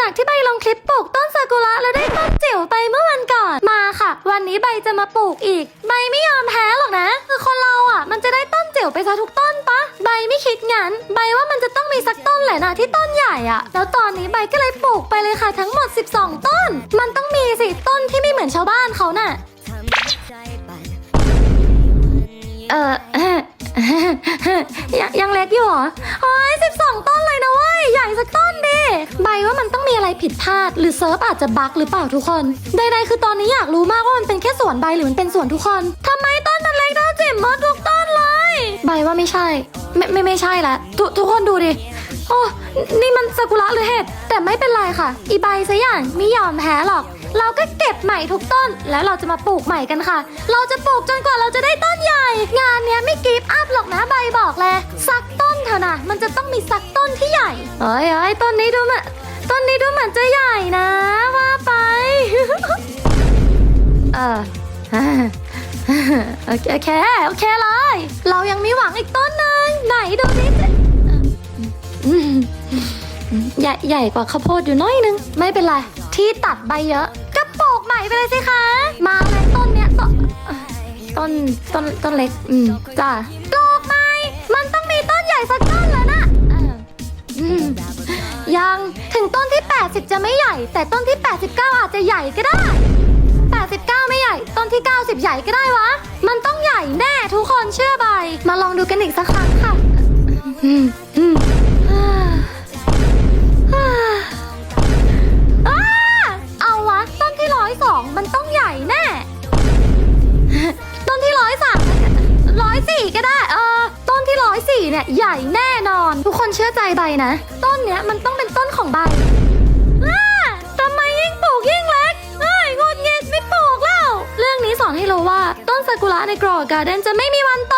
จากที่ใบลงคลิปปลูกต้นซากุระแล้วได้ต้นจิ๋วไปเมื่อวันก่อน มาค่ะ วันนี้ใบจะมาปลูกอีก ใบไม่ยอมแพ้หรอกนะ คือคนเราอะ มันจะได้ต้นจิ๋วไปซะทุกต้นปะใบไม่คิดงั้น ใบว่ามันจะต้องมีสักต้นแหละนะที่ต้นใหญ่อะ แล้วตอนนี้ใบก็เลยปลูกไปเลยค่ะทั้งหมด 12 ต้น มันต้องมีสิต้นที่ไม่เหมือนชาวบ้านเขาน่ะ เออ ยังเล็กอยู่เหรอโอ้ยสิบสองต้น ผิดพลาด หรือเซิร์ฟอาจจะบั๊กหรือเปล่าทุกคนใดๆคือตอนนี้อยากรู้มากว่ามันเป็นแค่ส่วนใบหรือมันเป็นส่วนทุกคนทำไมต้นมันเล็กเท่าจิ๋มมดทุกต้นเลย ใบว่าไม่ใช่ ไม่ไม่ไม่ใช่ละทุทุกคนดูดิโอ้นี่มันซากุระหรือเห็ดแต่ไม่เป็นไรค่ะ อีใบซะอย่างไม่ยอมแพ้หรอก เราก็เก็บใหม่ทุกต้น แล้วเราจะมาปลูกใหม่กันค่ะ เราจะปลูกจนกว่าเราจะได้ต้นใหญ่ งานเนี้ยไม่กรีบอัพหรอกนะใบบอกเลยสักต้นเถอะนะมันจะต้องมีสักต้นที่ใหญ่เอ้ยเอ้ยต้นนี้ดูมือน ต้นนี้ดูเหมือนจะใหญ่นะ ว่าไป เออโอเค โอเค โอเคเลย เรายังมีหวังอีกต้นหนึ่งไหนดูนิจะอืมใหญ่ใหญ่กว่าข้าวโพดอยู่น้อยนึง ไม่เป็นไร ที่ตัดใบเยอะก็ปลูกใหม่ไปเลยสิคะ มาเลยต้นเนี้ยต้นต้นต้นต้นเล็ก อืมจ้า ยัง ถึงต้นที่ 80 จะไม่ใหญ่ แต่ต้นที่ 89 อาจจะใหญ่ก็ได้ 89 ไม่ใหญ่ ต้นที่ 90 ใหญ่ก็ได้วะ มันต้องใหญ่แน่ทุกคนเชื่อใบ มาลองดูกันอีกสักครั้งค่ะอืมอืมอ่าอ่าอ่าเอาวะ ต้นที่ร้อยสองมันต้องใหญ่แน่ ต้นที่ร้อยสามร้อยสี่ก็ได้ สี่เนี่ยใหญ่แน่นอน ทุกคนเชื่อใจใบนะ ต้นเนี้ยมันต้องเป็นต้นของใบอ้าทำไมยิ่งปลูกยิ่งเล็กเอ้ยงดเงียไม่ปลูกแล้ว เรื่องนี้สอนให้รู้ว่าต้นซากุระในกรอการ์เดนจะไม่มีวันโต